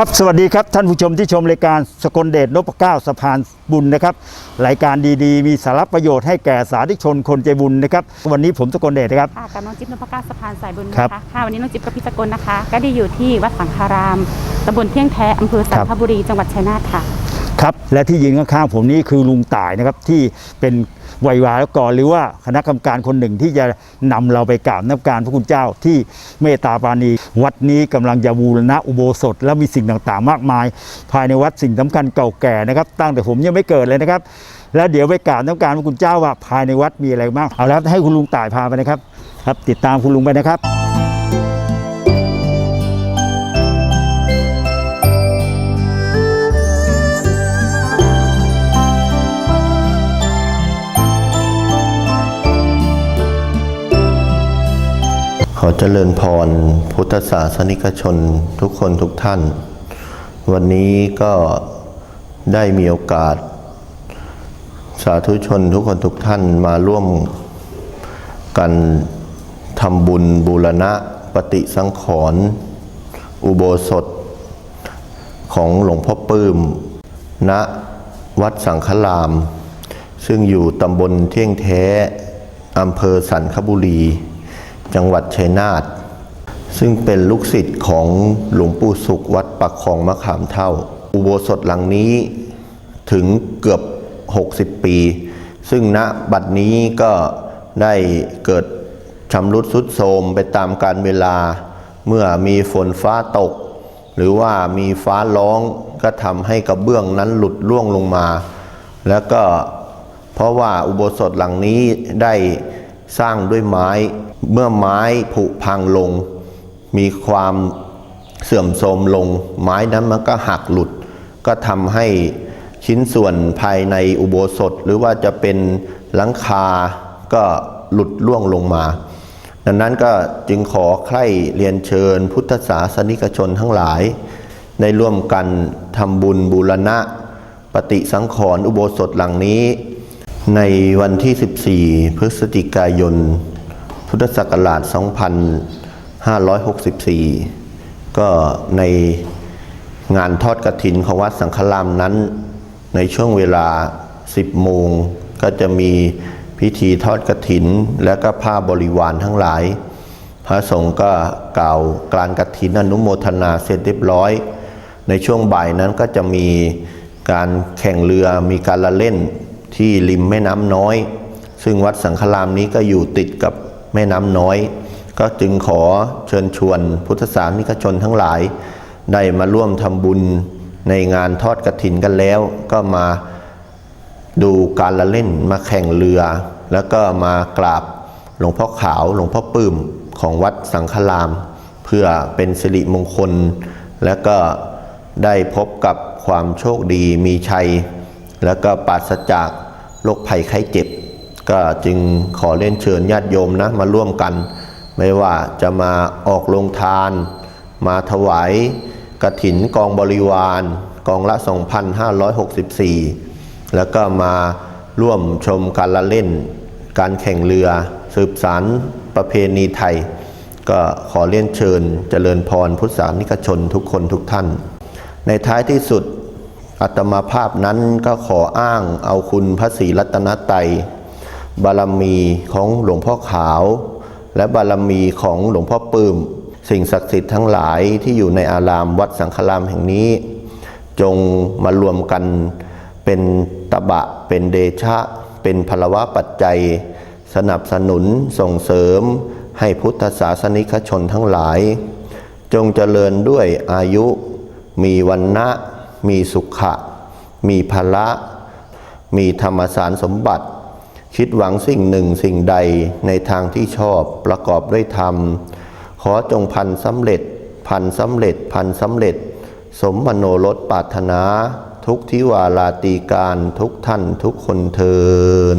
ครับสวัสดีครับท่านผู้ชมที่ชมรายการสกลเดชนพเก้าสะพานบุญนะครับรายการดีๆ มีสาระประโยชน์ให้แก่สาธุชนคนใจบุญนะครับ วันนี้ผมสกลเดชนะครับ ค่ะกับน้องจิ๊บนพก้าสะพานสายบุญครันะบคะค่ะวันนี้น้องจิ๊บกับพี่สกลนะคะ ก็ได้อยู่ที่วัดสังฆารามตำบลเที่ยงแท้อำเภอสันครัคบบุรีจังหวัดชัยนาทค่ะ ครับและที่ยืนข้างๆผมนี่คือลุงต่ายนะครับที่เป็นวัยวายกรหรือว่าคณะกรรมการคนหนึ่งที่จะนำเราไปกราบนับการพระคุณเจ้าที่เมตตาปาณีวัดนี้กำลังจะบูรณะอุโบสถ และมีสิ่งต่างๆ มากมาย ภายในวัดสิ่งสำคัญเก่าแก่นะครับตั้งแต่ผมยังไม่เกิดเลยนะครับ แล้วเดี๋ยวไปกราบนับการพระคุณเจ้าว่าภายในวัดมีอะไรบ้างเอาแล้วให้คุณลุงต่ายพาไปนะครับครับ ติดตามคุณลุงไปนะครับ ขอเจริญพรพุทธศาสนิกชนทุกคนทุกท่าน วันนี้ก็ได้มีโอกาส สาธุชนทุกคนทุกท่านมาร่วมกันทำบุญบูรณะปฏิสังขรณ์อุโบสถ ของหลวงพ่อปื้ม ณวัดสังฆราม ซึ่งอยู่ตำบลเที่ยงแท้อำเภอสันคบุรี จังหวัดชัยนาทซึ่งเป็นลูกศิษย์ของหลวงปู่สุขวัดปักคลองมะขามเท่า อุโบสถหลังนี้ถึงเกือบ 60 ปี ซึ่งณบัดนี้ก็ได้เกิดชำรุดสุดโทรมไปตามกาลเวลา เมื่อมีฝนฟ้าตก หรือว่ามีฟ้าร้องก็ทำให้กระเบื้องนั้นหลุดร่วงลงมา แล้วก็เพราะว่าอุโบสถหลังนี้ได้สร้างด้วยไม้ เมื่อไม้ผุพังลง มีความเสื่อมโทรมลง ไม้นั้นมันก็หักหลุด ก็ทำให้ชิ้นส่วนภายในอุโบสถ หรือว่าจะเป็นหลังคาก็หลุดล่วงลงมา ดังนั้นก็จึงขอใคร่เรียนเชิญพุทธศาสนิกชนทั้งหลาย ได้ร่วมกันทำบุญบูรณะ ปฏิสังขรณ์อุโบสถหลังนี้ ในวันที่ 14 พฤศจิกายน พุทธศักราช 2564 ก็ในงานทอดกระถินของวัดสังฆรามนั้น ในช่วงเวลา 10 โมง ก็จะมีพิธีทอดกระถิน และก็ผ้าบริวารทั้งหลาย พระสงฆ์ก็กล่าวกลานกฐินอนุโมทนาเสร็จเรียบร้อย ในช่วงบ่ายนั้นก็จะมีการแข่งเรือมีการละเล่นที่ริมแม่น้ำน้อย ซึ่งวัดสังฆรามนี้ก็อยู่ติดกับ แม่น้ำน้อย ก็จึงขอเชิญชวนพุทธศาสนิกชนทั้งหลาย ได้มาร่วมทำบุญในงานทอดกระถินกันแล้ว ก็มาดูการละเล่นมาแข่งเรือ แล้วก็มากราบหลวงพ่อขาวหลวงพ่อปื้มของวัดสังฆราม เพื่อเป็นสิริมงคล และก็ได้พบกับความโชคดีมีชัย แล้วก็ปราศจากโรคภัยไข้เจ็บ ก็จึงขอเล่นเชิญญาติโยมนะมาร่วมกัน ไม่ว่าจะมาออกลงทาน มาถวายกระถินกองบริวาร กองละ 2,564 แล้วก็มาร่วมชมการละเล่น การแข่งเรือ สืบสารประเพณีไทย ก็ขอเลียนเชิญเจริญพรพุทธศาสนิกชนทุกคนทุกท่าน ในท้ายที่สุดอัตมาภาพนั้นก็ขออ้างเอาคุณพระศรีรัตนตรัย บารมีของหลวงพ่อขาว และบารมีของหลวงพ่อปื้ม สิ่งศักดิ์สิทธิ์ทั้งหลายที่อยู่ในอารามวัดสังฆรามแห่งนี้ จงมารวมกันเป็นตบะเป็นเดชะ เป็นพลวะปัจจัย สนับสนุนส่งเสริม ให้พุทธศาสนิกชนทั้งหลาย จงเจริญด้วยอายุ มีวันนะมีสุขะ มีพละ มีธรรมสารสมบัติ คิดหวังสิ่งหนึ่งสิ่งใดในทางที่ชอบประกอบด้วยธรรม ขอจงพันสำเร็จ พันสำเร็จพันสำเร็จ สมมโนรสปรารถนา ทุกทิวาลาตีการทุกท่านทุกคนเทิน